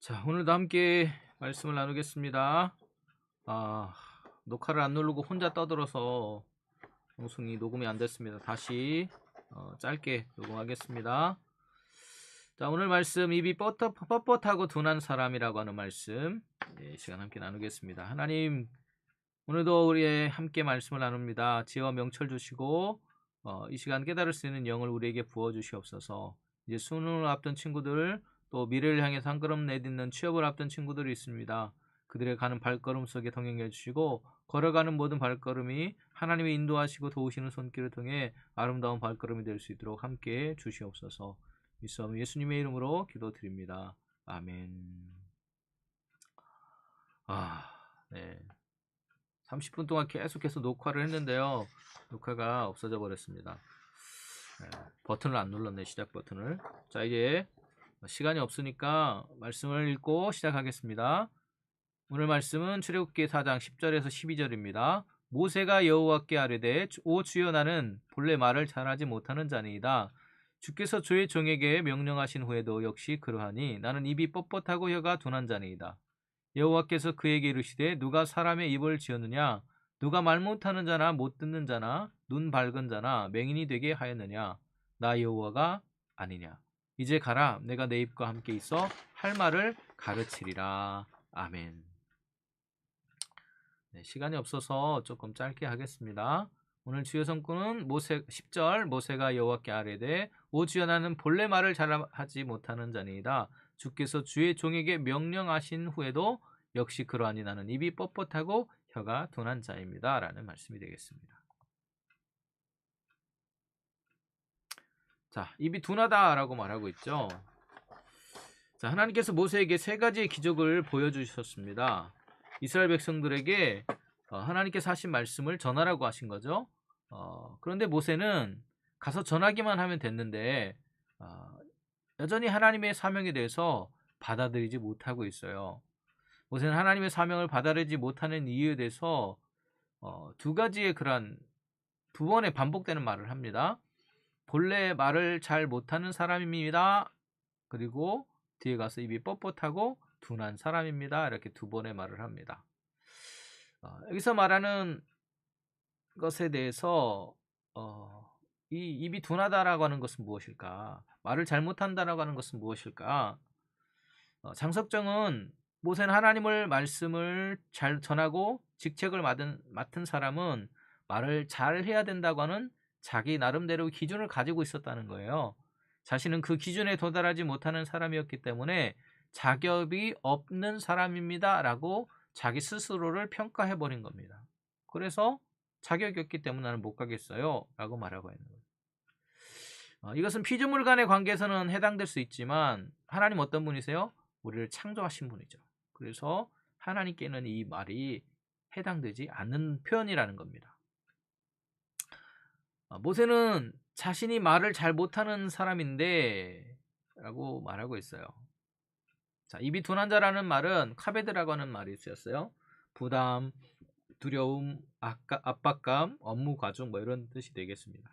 자, 오늘도 함께 말씀을 나누겠습니다. 아, 녹화를 안 누르고 혼자 떠들어서 방송이 녹음이 안 됐습니다. 다시 어, 짧게 녹음하겠습니다. 자, 오늘 말씀 입이 뻣뻣, 뻣뻣하고 둔한 사람이라고 하는 말씀 예, 이 시간 함께 나누겠습니다. 하나님 오늘도 우리의 함께 말씀을 나눕니다. 지혜와 명철 주시고 어, 이 시간 깨달을 수 있는 영을 우리에게 부어 주시옵소서. 이제 수능을 앞둔 친구들 또 미래를 향해 한 걸음 내딛는 취업을 앞둔 친구들이 있습니다. 그들의 가는 발걸음 속에 동행해 주시고 걸어가는 모든 발걸음이 하나님의 인도하시고 도우시는 손길을 통해 아름다운 발걸음이 될 수 있도록 함께 주시옵소서. 이썸 예수님의 이름으로 기도드립니다. 아멘. 아, 네. 30분 동안 계속해서 녹화를 했는데요. 녹화가 없어져 버렸습니다. 네, 버튼을 안 눌렀네, 시작 버튼을. 자, 이제 시간이 없으니까 말씀을 읽고 시작하겠습니다. 오늘 말씀은 출애굽기 4장 10절에서 12절입니다. 모세가 여호와께 아뢰되 오 주여 나는 본래 말을 잘하지 못하는 자니이다. 주께서 주의 종에게 명령하신 후에도 역시 그러하니 나는 입이 뻣뻣하고 혀가 둔한 자니이다. 여호와께서 그에게 이르시되 누가 사람의 입을 지었느냐 누가 말 못하는 자나 못 듣는 자나 눈 밝은 자나 맹인이 되게 하였느냐 나 여호와가 아니냐 이제 가라. 내가 내 입과 함께 있어 할 말을 가르치리라. 아멘. 네, 시간이 없어서 조금 짧게 하겠습니다. 오늘 주요 성구는 모세 10절 모세가 여호와께 아뢰되 오 주여 나는 본래 말을 잘하지 못하는 자니이다. 주께서 주의 종에게 명령하신 후에도 역시 그러하니 나는 입이 뻣뻣하고 혀가 둔한 자입니다. 라는 말씀이 되겠습니다. 자, 입이 둔하다라고 말하고 있죠. 자, 하나님께서 모세에게 세 가지의 기적을 보여주셨습니다. 이스라엘 백성들에게 어, 하나님께서 하신 말씀을 전하라고 하신 거죠. 어, 그런데 모세는 가서 전하기만 하면 됐는데 어, 여전히 하나님의 사명에 대해서 받아들이지 못하고 있어요. 모세는 하나님의 사명을 받아들이지 못하는 이유에 대해서 어, 두 가지의 그런 두 번의 반복되는 말을 합니다. 본래 말을 잘 못하는 사람입니다. 그리고 뒤에 가서 입이 뻣뻣하고 둔한 사람입니다. 이렇게 두 번의 말을 합니다. 어, 여기서 말하는 것에 대해서 어, 이 입이 둔하다라고 하는 것은 무엇일까? 말을 잘못한다라고 하는 것은 무엇일까? 어, 장석정은 모세는 하나님을 말씀을 잘 전하고 직책을 맡은, 맡은 사람은 말을 잘 해야 된다고 하는 자기 나름대로 기준을 가지고 있었다는 거예요. 자신은 그 기준에 도달하지 못하는 사람이었기 때문에 자격이 없는 사람입니다. 라고 자기 스스로를 평가해 버린 겁니다. 그래서 자격이 없기 때문에 나는 못 가겠어요. 라고 말하고 있는 거예요. 어, 이것은 피조물 간의 관계에서는 해당될 수 있지만 하나님 어떤 분이세요? 우리를 창조하신 분이죠. 그래서 하나님께는 이 말이 해당되지 않는 표현이라는 겁니다. 어, 모세는 자신이 말을 잘 못하는 사람인데 라고 말하고 있어요. 자, 입이 둔한 자라는 말은 카베드라고 하는 말이 쓰였어요. 부담, 두려움, 압박감, 업무 과중 뭐 이런 뜻이 되겠습니다.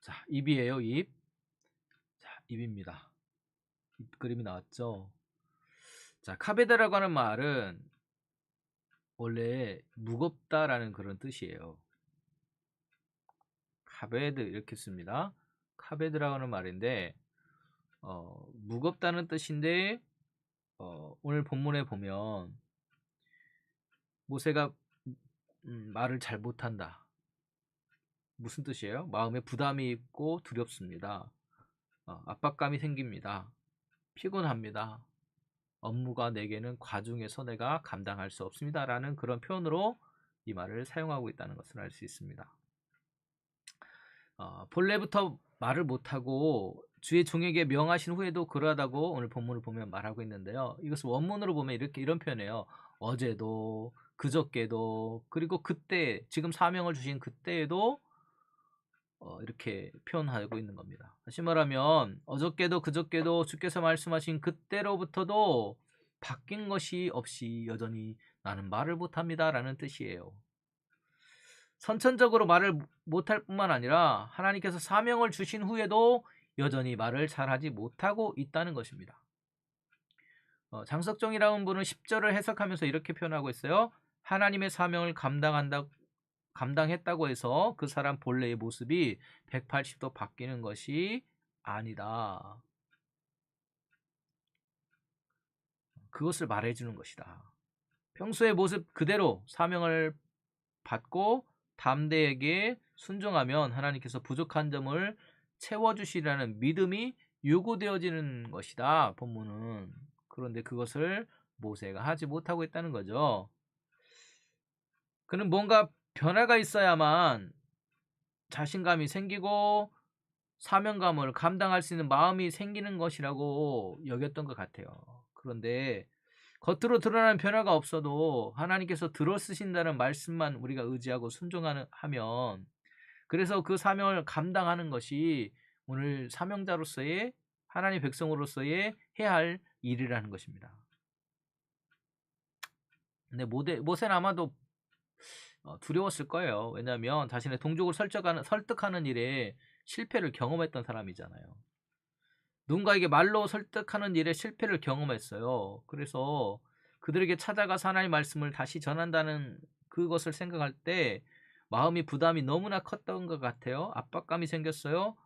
자, 입이에요, 입. 자, 입입니다. 입 그림이 나왔죠? 자, 카베드라고 하는 말은 원래 무겁다라는 그런 뜻이에요. 카베드 이렇게 씁니다. 카베드라고 하는 말인데 어, 무겁다는 뜻인데 어, 오늘 본문에 보면 모세가 음, 말을 잘 못한다. 무슨 뜻이에요? 마음에 부담이 있고 두렵습니다. 어, 압박감이 생깁니다. 피곤합니다. 업무가 내게는 과중해서 내가 감당할 수 없습니다. 라는 그런 표현으로 이 말을 사용하고 있다는 것을 알 수 있습니다. 어, 본래부터 말을 못하고 주의 종에게 명하신 후에도 그러하다고 오늘 본문을 보면 말하고 있는데요. 이것을 원문으로 보면 이렇게 이런 표현이에요. 어제도 그저께도 그리고 그때 지금 사명을 주신 그때에도 어, 이렇게 표현하고 있는 겁니다. 다시 말하면 어저께도 그저께도 주께서 말씀하신 그때로부터도 바뀐 것이 없이 여전히 나는 말을 못합니다 라는 뜻이에요. 선천적으로 말을 못할 뿐만 아니라 하나님께서 사명을 주신 후에도 여전히 말을 잘하지 못하고 있다는 것입니다. 어, 장석정이라는 분은 10절을 해석하면서 이렇게 표현하고 있어요. 하나님의 사명을 감당한다, 감당했다고 해서 그 사람 본래의 모습이 180도 바뀌는 것이 아니다. 그것을 말해주는 것이다. 평소의 모습 그대로 사명을 받고 담대에게 순종하면 하나님께서 부족한 점을 채워주시라는 믿음이 요구되어지는 것이다. 본문은 그런데 그것을 모세가 하지 못하고 있다는 거죠. 그는 뭔가 변화가 있어야만 자신감이 생기고 사명감을 감당할 수 있는 마음이 생기는 것이라고 여겼던 것 같아요. 그런데 겉으로 드러나는 변화가 없어도 하나님께서 들어 쓰신다는 말씀만 우리가 의지하고 순종하면 그래서 그 사명을 감당하는 것이 오늘 사명자로서의 하나님 백성으로서의 해야 할 일이라는 것입니다. 근데 모세, 모세는 아마도 어, 두려웠을 거예요. 왜냐하면 자신의 동족을 설득하는, 설득하는 일에 실패를 경험했던 사람이잖아요. 누군가에게 말로 설득하는 일에 실패를 경험했어요. 그래서 그들에게 찾아가서 하나님 말씀을 다시 전한다는 그것을 생각할 때 마음이 부담이 너무나 컸던 것 같아요. 압박감이 생겼어요.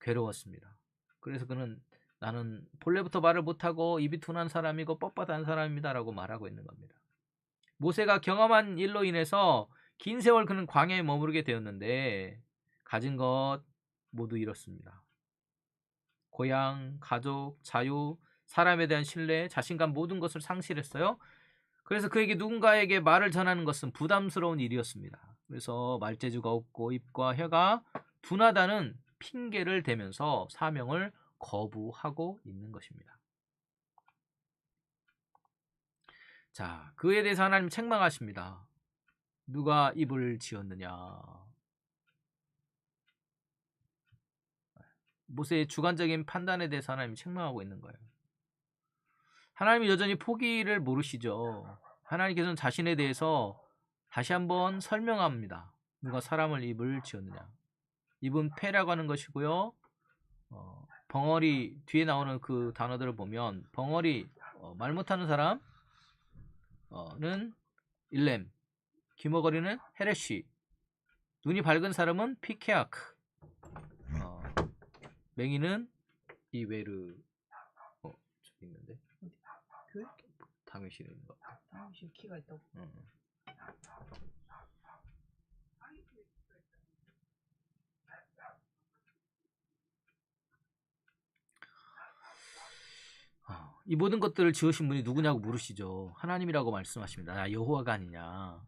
괴로웠습니다. 그래서 그는 나는 본래부터 말을 못하고 입이 둔한 사람이고 뻣뻣한 사람입니다라고 말하고 있는 겁니다. 모세가 경험한 일로 인해서 긴 세월 그는 광야에 머무르게 되었는데 가진 것 모두 잃었습니다. 고향, 가족, 자유, 사람에 대한 신뢰, 자신감 모든 것을 상실했어요. 그래서 그에게 누군가에게 말을 전하는 것은 부담스러운 일이었습니다. 그래서 말재주가 없고 입과 혀가 둔하다는 핑계를 대면서 사명을 거부하고 있는 것입니다. 자, 그에 대해서 하나님 책망하십니다. 누가 입을 지었느냐? 모세의 주관적인 판단에 대해서 하나님이 책망하고 있는 거예요. 하나님이 여전히 포기를 모르시죠. 하나님께서는 자신에 대해서 다시 한번 설명합니다. 누가 사람을 입을 지었느냐. 입은 패라고 하는 것이고요. 어, 벙어리 뒤에 나오는 그 단어들을 보면 벙어리 어, 말 못하는 사람 은 일렘, 귀머거리는 헤레쉬, 눈이 밝은 사람은 피케아크, 맹이는 이웨르 어 저기 있는데 교회? 당연실에 있는 것 같아. 당신 키가 있다고. 응. 어, 이 모든 것들을 지으신 분이 누구냐고 물으시죠. 하나님이라고 말씀하십니다. 나 여호와가 아니냐.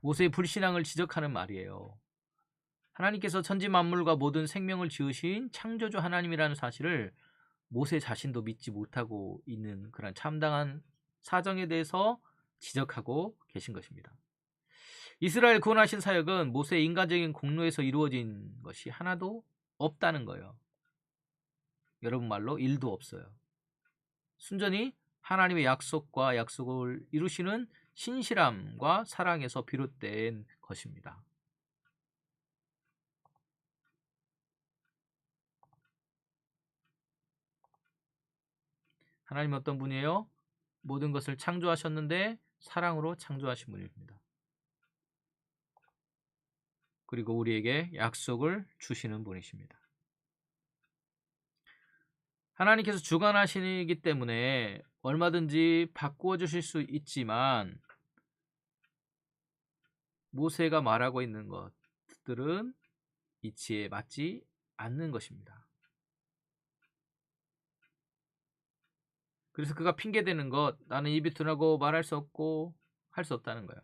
모세의 불신앙을 지적하는 말이에요. 하나님께서 천지 만물과 모든 생명을 지으신 창조주 하나님이라는 사실을 모세 자신도 믿지 못하고 있는 그런 참당한 사정에 대해서 지적하고 계신 것입니다. 이스라엘 구원하신 사역은 모세의 인간적인 공로에서 이루어진 것이 하나도 없다는 거예요. 여러분 말로 일도 없어요. 순전히 하나님의 약속과 약속을 이루시는 신실함과 사랑에서 비롯된 것입니다. 하나님 어떤 분이에요? 모든 것을 창조하셨는데 사랑으로 창조하신 분입니다. 그리고 우리에게 약속을 주시는 분이십니다. 하나님께서 주관하시기 때문에 얼마든지 바꾸어 주실 수 있지만 모세가 말하고 있는 것들은 이치에 맞지 않는 것입니다. 그래서 그가 핑계대는 것 나는 입이 둔하고 말할 수 없고 할 수 없다는 거야.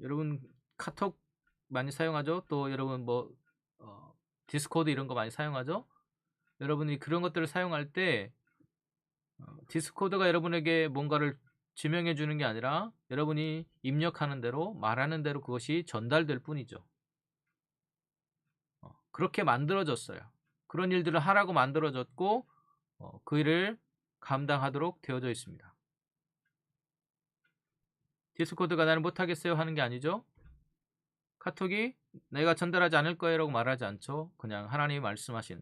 여러분 카톡 많이 사용하죠? 또 여러분 뭐 어, 디스코드 이런 거 많이 사용하죠? 여러분이 그런 것들을 사용할 때 어, 디스코드가 여러분에게 뭔가를 지명해 주는 게 아니라 여러분이 입력하는 대로 말하는 대로 그것이 전달될 뿐이죠. 어, 그렇게 만들어졌어요. 그런 일들을 하라고 만들어졌고 어, 그 일을 감당하도록 되어져 있습니다. 디스코드가 나는 못하겠어요 하는 게 아니죠. 카톡이 내가 전달하지 않을 거예요 라고 말하지 않죠. 그냥 하나님이 말씀하신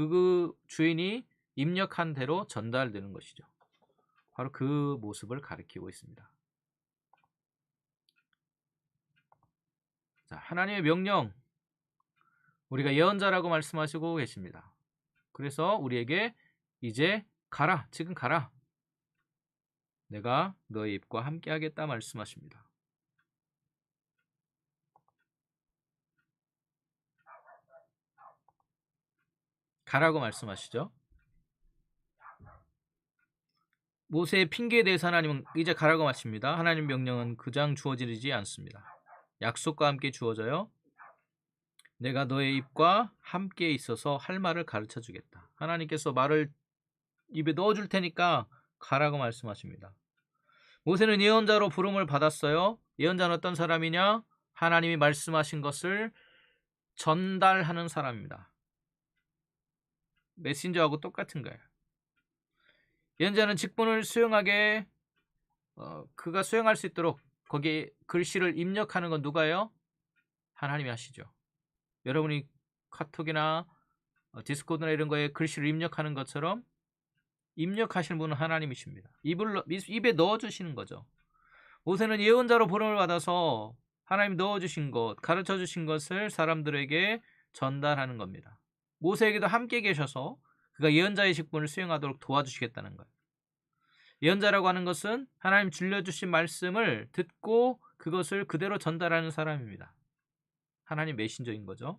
그, 그 주인이 입력한 대로 전달되는 것이죠. 바로 그 모습을 가리키고 있습니다. 자, 하나님의 명령 우리가 예언자라고 말씀하시고 계십니다. 그래서 우리에게 이제 가라. 지금 가라. 내가 너의 입과 함께 하겠다 말씀하십니다. 가라고 말씀하시죠. 모세의 핑계에 대해서 하나님은 이제 가라고 마칩니다. 하나님 명령은 그장 주어지지 않습니다. 약속과 함께 주어져요. 내가 너의 입과 함께 있어서 할 말을 가르쳐 주겠다. 하나님께서 말을 입에 넣어 줄 테니까 가라고 말씀하십니다. 모세는 예언자로 부름을 받았어요. 예언자는 어떤 사람이냐? 하나님이 말씀하신 것을 전달하는 사람입니다. 메신저하고 똑같은 거예요. 예언자는 직분을 수행하게 어, 그가 수행할 수 있도록 거기에 글씨를 입력하는 건 누가요? 하나님이 하시죠. 여러분이 카톡이나 어, 디스코드나 이런 거에 글씨를 입력하는 것처럼 입력하시는 분은 하나님이십니다. 입을, 넣- 입에 넣어주시는 거죠. 모세는 예언자로 부름을 받아서 하나님 넣어주신 것, 가르쳐 주신 것을 사람들에게 전달하는 겁니다. 모세에게도 함께 계셔서 그가 예언자의 직분을 수행하도록 도와주시겠다는 거예요. 예언자라고 하는 것은 하나님 들려주신 말씀을 듣고 그것을 그대로 전달하는 사람입니다. 하나님 메신저인 거죠.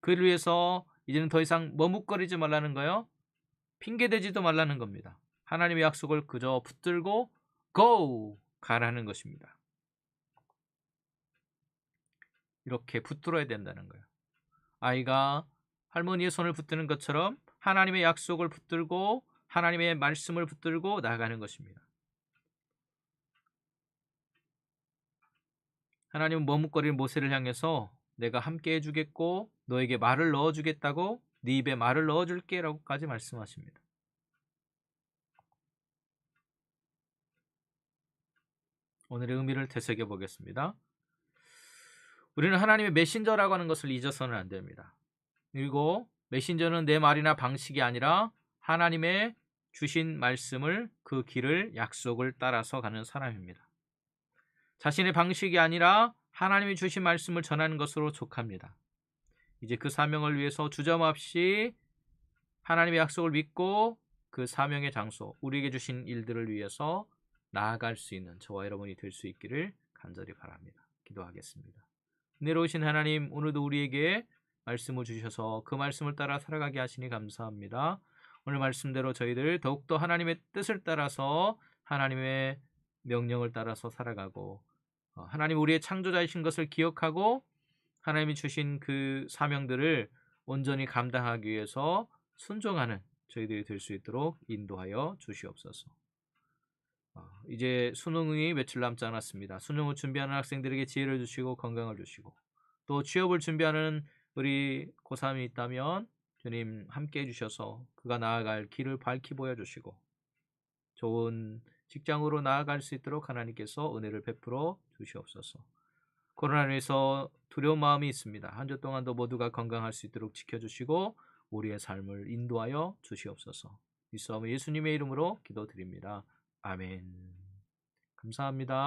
그를 위해서 이제는 더 이상 머뭇거리지 말라는 거요. 핑계대지도 말라는 겁니다. 하나님의 약속을 그저 붙들고 go 가라는 것입니다. 이렇게 붙들어야 된다는 거예요. 아이가 할머니의 손을 붙드는 것처럼 하나님의 약속을 붙들고 하나님의 말씀을 붙들고 나가는 것입니다. 하나님은 머뭇거리는 모세를 향해서 내가 함께 해주겠고 너에게 말을 넣어주겠다고 네 입에 말을 넣어줄게 라고까지 말씀하십니다. 오늘의 의미를 되새겨 보겠습니다. 우리는 하나님의 메신저라고 하는 것을 잊어서는 안 됩니다. 그리고 메신저는 내 말이나 방식이 아니라 하나님의 주신 말씀을 그 길을 약속을 따라서 가는 사람입니다. 자신의 방식이 아니라 하나님이 주신 말씀을 전하는 것으로 족합니다. 이제 그 사명을 위해서 주저없이 하나님의 약속을 믿고 그 사명의 장소, 우리에게 주신 일들을 위해서 나아갈 수 있는 저와 여러분이 될 수 있기를 간절히 바랍니다. 기도하겠습니다. 은혜로우신 하나님, 오늘도 우리에게 말씀을 주셔서 그 말씀을 따라 살아가게 하시니 감사합니다. 오늘 말씀대로 저희들 더욱더 하나님의 뜻을 따라서 하나님의 명령을 따라서 살아가고 어, 하나님 우리의 창조자이신 것을 기억하고 하나님이 주신 그 사명들을 온전히 감당하기 위해서 순종하는 저희들이 될 수 있도록 인도하여 주시옵소서. 어, 이제 수능이 며칠 남지 않았습니다. 수능을 준비하는 학생들에게 지혜를 주시고 건강을 주시고 또 취업을 준비하는 우리 고3이 있다면 주님 함께 해주셔서 그가 나아갈 길을 밝히 보여주시고 좋은 직장으로 나아갈 수 있도록 하나님께서 은혜를 베풀어 주시옵소서. 코로나로 인해서 두려운 마음이 있습니다. 한 주 동안도 모두가 건강할 수 있도록 지켜주시고 우리의 삶을 인도하여 주시옵소서. 이 싸움을 예수님의 이름으로 기도드립니다. 아멘. 감사합니다.